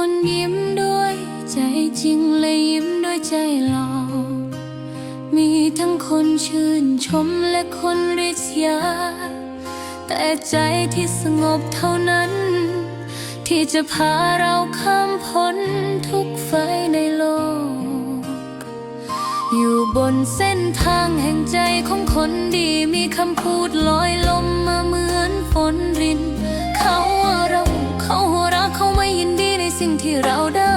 คนยิ้มด้วยใจจริงและยิ้มด้วยใจหลอกมีทั้งคนชื่นชมและคนริษยา แต่ใจที่สงบเท่านั้น ที่จะพาเราข้ามพ้นทุกไฟในโลก อยู่บนเส้นทางแห่งใจของคนดีมีคำพูดลอยลมมาเหมือนฝนรินเขา สิ่งที่เราได้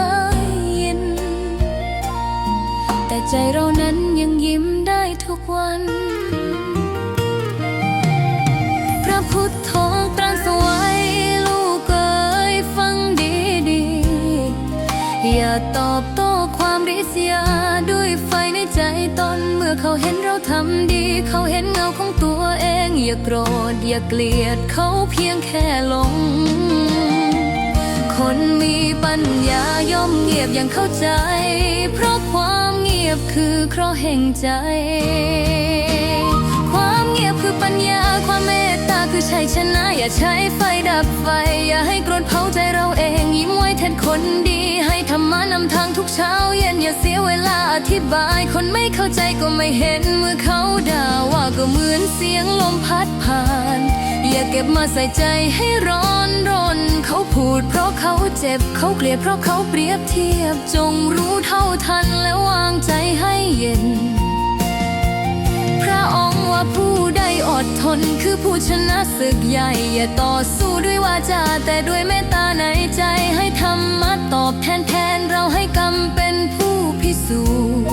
ยิน แต่ใจเรานั้นยังยิ้มได้ทุกวัน พระพุทธองตรัสไว้ลูกเอ๋ยฟังดีดีๆอย่าตอบโต้ความริษยาด้วยไฟในใจตนเมื่อเขาเห็นเราทำดี เขาเห็นเงาของตัวเอง อย่าโกรธอย่าเกลียดเขาเพียงแค่หลง คนมีปัญญาย่อมเงียบอย่างเข้าใจ เพราะความเงียบคือเคราะห์แห่งใจ ความเงียบคือปัญญาความเมตตาคือชัยชนะ อย่าใช้ไฟดับไฟ อย่าให้โกรธเผาใจเราเอง ยิ้มไว้แทนคนดี ให้ธรรมะนำทางทุกเช้าเย็นอย่าเสียเวลาอธิบาย คนไม่เข้าใจก็ไม่เห็นเมื่อเขาด่าว่าก็เหมือนเสียงลมพัดผ่าน อย่าเก็บมาใส่ใจให้ร้อน เขาพูดเพราะเขาเจ็บเขาเกลียดเพราะเขาเปรียบเทียบ จงรู้เท่าทันและวางใจให้เย็น พระองค์ว่าผู้ใดอดทนคือผู้ชนะศึกใหญ่ อย่าต่อสู้ด้วยวาจาแต่ด้วยเมตตาในใจให้ธรรมะตอบแทนแทนเราให้กรรมเป็นผู้พิสูจน์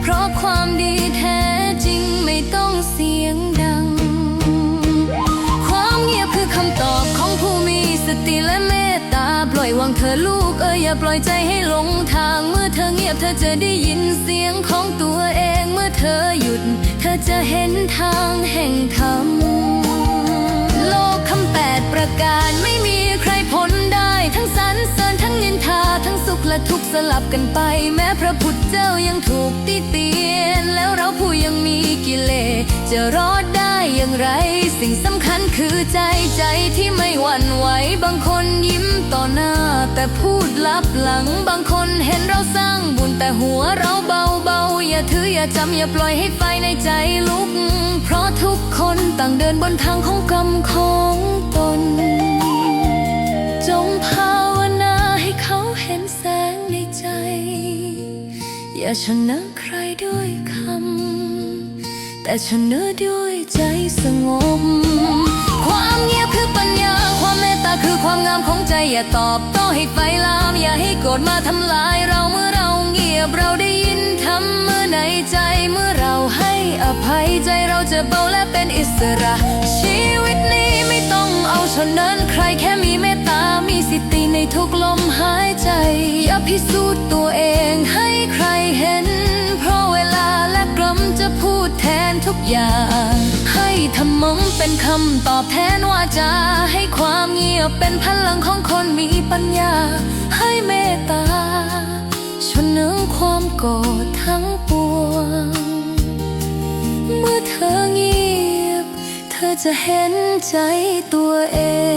เพราะความดีแท้จริงไม่ต้องเสีย ติและเมตตาปล่อยวางเธอลูกเอออย่าปล่อยใจให้หลงทาง เมื่อเธอเงียบเธอจะได้ยินเสียงของตัวเอง เมื่อเธอหยุด เธอจะเห็นทางแห่งธรรมโลกคำแปดประการไม่มีใครพ้นได้ ทั้งสรรเสริญทั้งนินทาทั้งสุขและทุกข์สลับกันไป แม้พระพุทธเจ้ายังถูกติเตียน แล้วเราผู้ยังมีกิเลสจะรอด ไร สิ่งสำคัญคือใจใจที่ไม่หวั่นไหว บางคนยิ้มต่อหน้า แต่พูดลับหลัง บางคนเห็นเราสร้างบุญแต่หัวเราเบาเบาอย่าถืออย่าจำอย่าปล่อยให้ไฟในใจลุก เพราะทุกคนต่างเดินบนทางของกรรมของตน จงภาวนาให้เขาเห็นแสงในใจ อย่าชนะใครด้วยคำ แต่ชนะด้วยใจสงบ ความเงียบคือปัญญา ความเมตตาคือความงามของใจ อย่าตอบโต้ให้ไฟลาม อย่าให้โกรธมาทำลายเราเมื่อเราเงียบเราได้ยินธรรมเมื่อในใจเมื่อเราให้อภัยใจเราจะเบาและเป็นอิสระ ชีวิตนี้ไม่ต้องเอาชนนั้น ใครแค่มีเมตตามีสติทุก เป็นคำตอบแทนว่าจาให้ความเงียบเป็นพลังของคนมีปัญญา ให้เมตตาชนเนืองความโกรธทั้งปวง เมื่อเธอเงียบ เธอจะเห็นใจตัวเอง